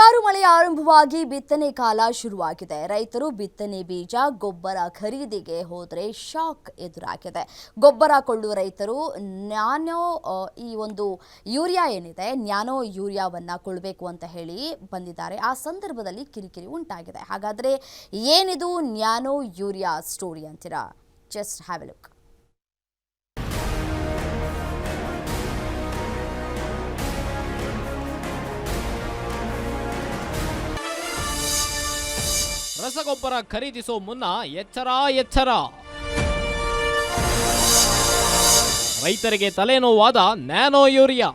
ಮುಂಗಾರು ಮಳೆ ಆರಂಭವಾಗಿ ಬಿತ್ತನೆ ಕಾಲ ಶುರುವಾಗಿದೆ. ರೈತರು ಬಿತ್ತನೆ ಬೀಜ, ಗೊಬ್ಬರ ಖರೀದಿಗೆ ಹೋದರೆ ಶಾಕ್ ಎದುರಾಗಿದೆ. ಗೊಬ್ಬರ ಕೊಳ್ಳುವ ರೈತರು, ನ್ಯಾನೋ ಈ ಒಂದು ಯೂರಿಯಾ ಏನಿದೆ, ನ್ಯಾನೋ ಯೂರಿಯಾವನ್ನು ಕೊಡಬೇಕು ಅಂತ ಹೇಳಿ ಬಂದಿದ್ದಾರೆ. ಆ ಸಂದರ್ಭದಲ್ಲಿ ಕಿರಿಕಿರಿ ಉಂಟಾಗಿದೆ. ಹಾಗಾದರೆ ಏನಿದು ನ್ಯಾನೋ ಯೂರಿಯಾ ಸ್ಟೋರಿ ಅಂತೀರಾ? Just have a look. ರಸಗೊಬ್ಬರ ಖರೀದಿಸೋ ಮುನ್ನ ಎಚ್ಚರ ಎಚ್ಚರ. ರೈತರಿಗೆ ತಲೆನೋವಾದ ನ್ಯಾನೋ ಯೂರಿಯಾ.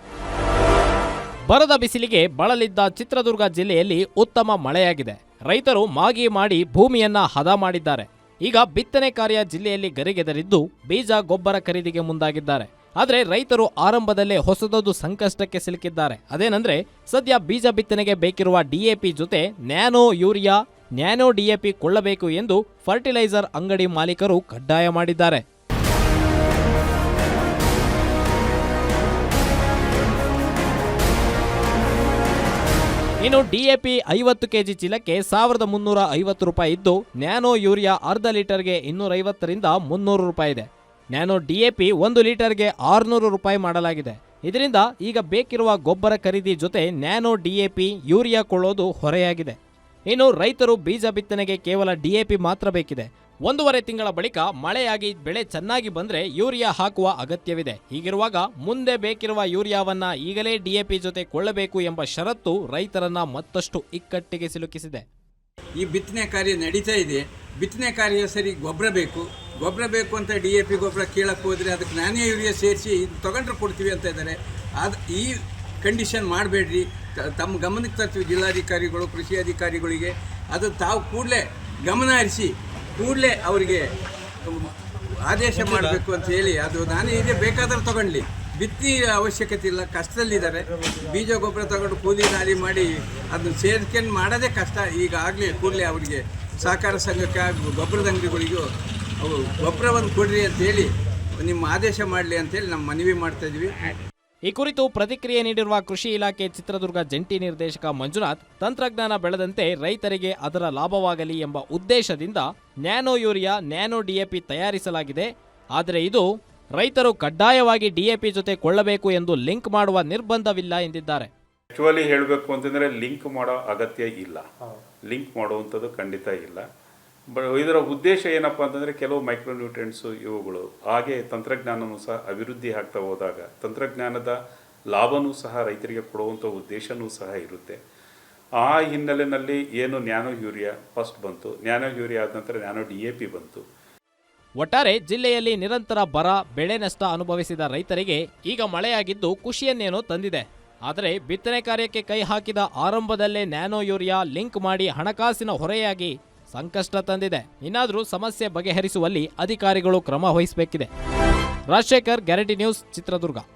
ಬರದ ಬಿಸಿಲಿಗೆ ಬಳಲಿದ್ದ ಚಿತ್ರದುರ್ಗ ಜಿಲ್ಲೆಯಲ್ಲಿ ಉತ್ತಮ ಮಳೆಯಾಗಿದೆ. ರೈತರು ಮಾಗಿ ಮಾಡಿ ಭೂಮಿಯನ್ನ ಹದ ಮಾಡಿದ್ದಾರೆ. ಈಗ ಬಿತ್ತನೆ ಕಾರ್ಯ ಜಿಲ್ಲೆಯಲ್ಲಿ ಗರಿಗೆದರಿದ್ದು ಬೀಜ, ಗೊಬ್ಬರ ಖರೀದಿಗೆ ಮುಂದಾಗಿದ್ದಾರೆ. ಆದರೆ ರೈತರು ಆರಂಭದಲ್ಲೇ ಹೊಸದೊಂದು ಸಂಕಷ್ಟಕ್ಕೆ ಸಿಲುಕಿದ್ದಾರೆ. ಅದೇನಂದ್ರೆ, ಸದ್ಯ ಬೀಜ ಬಿತ್ತನೆಗೆ ಬೇಕಿರುವ ಡಿಎಪಿ ಜೊತೆ ನ್ಯಾನೋ ಯೂರಿಯಾ ನ್ಯಾನೋ ಡಿಎಪಿ ಕೊಳ್ಳಬೇಕು ಎಂದು ಫರ್ಟಿಲೈಸರ್ ಅಂಗಡಿ ಮಾಲೀಕರು ಕಡ್ಡಾಯ ಮಾಡಿದ್ದಾರೆ. ಇನ್ನು ಡಿಎಪಿ ಐವತ್ತು ಕೆಜಿ ಚೀಲಕ್ಕೆ ಸಾವಿರದ ಮುನ್ನೂರ ಐವತ್ತು ರೂಪಾಯಿ ಇದ್ದು, ನ್ಯಾನೋ ಯೂರಿಯಾ ಅರ್ಧ ಲೀಟರ್ಗೆ ಇನ್ನೂರೈವತ್ತರಿಂದ ಮುನ್ನೂರು ರೂಪಾಯಿ ಇದೆ. ನ್ಯಾನೋ ಡಿಎಪಿ ಒಂದು ಲೀಟರ್ಗೆ ಆರುನೂರು ರೂಪಾಯಿ ಮಾಡಲಾಗಿದೆ. ಇದರಿಂದ ಈಗ ಬೇಕಿರುವ ಗೊಬ್ಬರ ಖರೀದಿ ಜೊತೆ ನ್ಯಾನೋ ಡಿಎಪಿ ಯೂರಿಯಾ ಕೊಳ್ಳೋದು ಹೊರೆಯಾಗಿದೆ. ಇನ್ನು ರೈತರು ಬೀಜ ಬಿತ್ತನೆಗೆ ಕೇವಲ ಡಿಎಪಿ ಮಾತ್ರ ಬೇಕಿದೆ. ಒಂದೂವರೆ ತಿಂಗಳ ಬಳಿಕ ಮಳೆಯಾಗಿ ಬೆಳೆ ಚೆನ್ನಾಗಿ ಬಂದರೆ ಯೂರಿಯಾ ಹಾಕುವ ಅಗತ್ಯವಿದೆ. ಹೀಗಿರುವಾಗ ಮುಂದೆ ಬೇಕಿರುವ ಯೂರಿಯಾವನ್ನ ಈಗಲೇ ಡಿಎಪಿ ಜೊತೆ ಕೊಳ್ಳಬೇಕು ಎಂಬ ಷರತ್ತು ರೈತರನ್ನ ಮತ್ತಷ್ಟು ಇಕ್ಕಟ್ಟಿಗೆ ಸಿಲುಕಿಸಿದೆ. ಈ ಬಿತ್ತನೆ ಕಾರ್ಯ ನಡೀತಾ ಇದೆ. ಬಿತ್ತನೆ ಕಾರ್ಯ ಸರಿ ಗೊಬ್ಬರ ಬೇಕು. ಗೊಬ್ಬರ ಬೇಕು ಅಂತ ಡಿ ಎ ಪಿ ಗೊಬ್ಬರ ಕೇಳಕ್ಕೆ ಹೋದರೆ ಅದಕ್ಕೆ ನಾನೇ ಯೂರಿಯಾ ಸೇರಿಸಿ ಇದು ತೊಗೊಂಡ್ರೆ ಕೊಡ್ತೀವಿ ಅಂತ ಇದ್ದಾರೆ. ಅದು ಈ ಕಂಡೀಷನ್ ಮಾಡಬೇಡ್ರಿ. ತಮ್ಮ ಗಮನಕ್ಕೆ ತರ್ತೀವಿ ಜಿಲ್ಲಾಧಿಕಾರಿಗಳು ಕೃಷಿ ಅಧಿಕಾರಿಗಳಿಗೆ. ಅದು ತಾವು ಕೂಡಲೇ ಗಮನ ಹರಿಸಿ ಕೂಡಲೇ ಅವರಿಗೆ ಆದೇಶ ಮಾಡಬೇಕು ಅಂತ ಹೇಳಿ ಅದು ನಾನು ಇದೆ ಬೇಕಾದ್ರೆ ತಗೊಳ್ಳಿ ಬಿತ್ತಿ ಅವಶ್ಯಕತೆ ಇಲ್ಲ ಕಷ್ಟದಲ್ಲಿದ್ದಾರೆ. ಬೀಜ ಗೊಬ್ಬರ ತಗೊಂಡು ಕೂಲಿ ನಾಲಿ ಮಾಡಿ ಅದನ್ನ ಸೇರ್ಕೊಂಡು ಮಾಡೋದೇ ಕಷ್ಟ. ಈಗಾಗಲೇ ಕೂಡಲೇ ಅವರಿಗೆ ಸಹಕಾರ ಸಂಘಕ್ಕೆ ಹಾಗೂ ಗೊಬ್ಬರದ ಅಂಗಡಿಗಳಿಗೂ ಅವು ಗೊಬ್ಬರವನ್ನು ಕೊಡ್ರಿ ಅಂತೇಳಿ ನಿಮ್ಮ ಆದೇಶ ಮಾಡಲಿ ಅಂತೇಳಿ ನಮ್ಮ ಮನವಿ ಮಾಡ್ತಾ ಇದ್ವಿ. ಈ ಕುರಿತು ಪ್ರತಿಕ್ರಿಯೆ ನೀಡಿರುವ ಕೃಷಿ ಇಲಾಖೆ ಚಿತ್ರದುರ್ಗ ಜಂಟಿ ನಿರ್ದೇಶಕ ಮಂಜುನಾಥ್, ತಂತ್ರಜ್ಞಾನ ಬೆಳೆದಂತೆ ರೈತರಿಗೆ ಅದರ ಲಾಭವಾಗಲಿ ಎಂಬ ಉದ್ದೇಶದಿಂದ ನ್ಯಾನೋ ಯೂರಿಯಾ, ನ್ಯಾನೋ ಡಿಎಪಿ ತಯಾರಿಸಲಾಗಿದೆ. ಆದರೆ ಇದು ರೈತರು ಕಡ್ಡಾಯವಾಗಿ ಡಿಎಪಿ ಜೊತೆ ಕೊಳ್ಳಬೇಕು ಎಂದು ಲಿಂಕ್ ಮಾಡುವ ನಿರ್ಬಂಧವಿಲ್ಲ ಎಂದಿದ್ದಾರೆ. ಆಕ್ಚುಲಿ ಹೇಳಬೇಕು ಅಂತಂದರೆ ಲಿಂಕ್ ಮಾಡೋ ಅಗತ್ಯ ಇಲ್ಲ. ಲಿಂಕ್ ಮಾಡುವಂಥದ್ದು ಖಂಡಿತ ಇಲ್ಲ. ಬ ಇದರ ಉದ್ದೇಶ ಏನಪ್ಪ ಅಂತಂದರೆ ಕೆಲವು ಮೈಕ್ರೋನ್ಯೂಟ್ರಿಯೆಂಟ್ಸು ಇವುಗಳು, ಹಾಗೆ ತಂತ್ರಜ್ಞಾನವೂ ಸಹ ಅಭಿವೃದ್ಧಿ ಆಗ್ತಾ ಹೋದಾಗ, ತಂತ್ರಜ್ಞಾನದ ಲಾಭನೂ ಸಹ ರೈತರಿಗೆ ಕೊಡುವಂಥ ಉದ್ದೇಶವೂ ಸಹ ಇರುತ್ತೆ. ಆ ಹಿನ್ನೆಲೆಯಲ್ಲಿ ಏನು ನ್ಯಾನೋ ಯೂರಿಯಾ ಫಸ್ಟ್ ಬಂತು, ನ್ಯಾನೋ ಯೂರಿಯಾ ಆದ ನಂತರ ನ್ಯಾನೋ ಡಿ ಎ ಪಿ ಬಂತು. ಒಟ್ಟಾರೆ ಜಿಲ್ಲೆಯಲ್ಲಿ ನಿರಂತರ ಬರ, ಬೆಳೆ ನಷ್ಟ ಅನುಭವಿಸಿದ ರೈತರಿಗೆ ಈಗ ಮಳೆಯಾಗಿದ್ದು ಖುಷಿಯನ್ನೇನೋ ತಂದಿದೆ. ಆದರೆ ಬಿತ್ತನೆ ಕಾರ್ಯಕ್ಕೆ ಕೈ ಹಾಕಿದ ಆರಂಭದಲ್ಲೇ ನ್ಯಾನೋ ಯೂರಿಯಾ ಲಿಂಕ್ ಮಾಡಿ ಹಣಕಾಸಿನ ಹೊರೆಯಾಗಿ ಸಂಕಷ್ಟ ತಂದಿದೆ. ಇನ್ನಾದರೂ ಸಮಸ್ಯೆ ಬಗೆಹರಿಸುವಲ್ಲಿ ಅಧಿಕಾರಿಗಳು ಕ್ರಮ ವಹಿಸಬೇಕಿದೆ. Rajashekar guarantee news Chitradurga.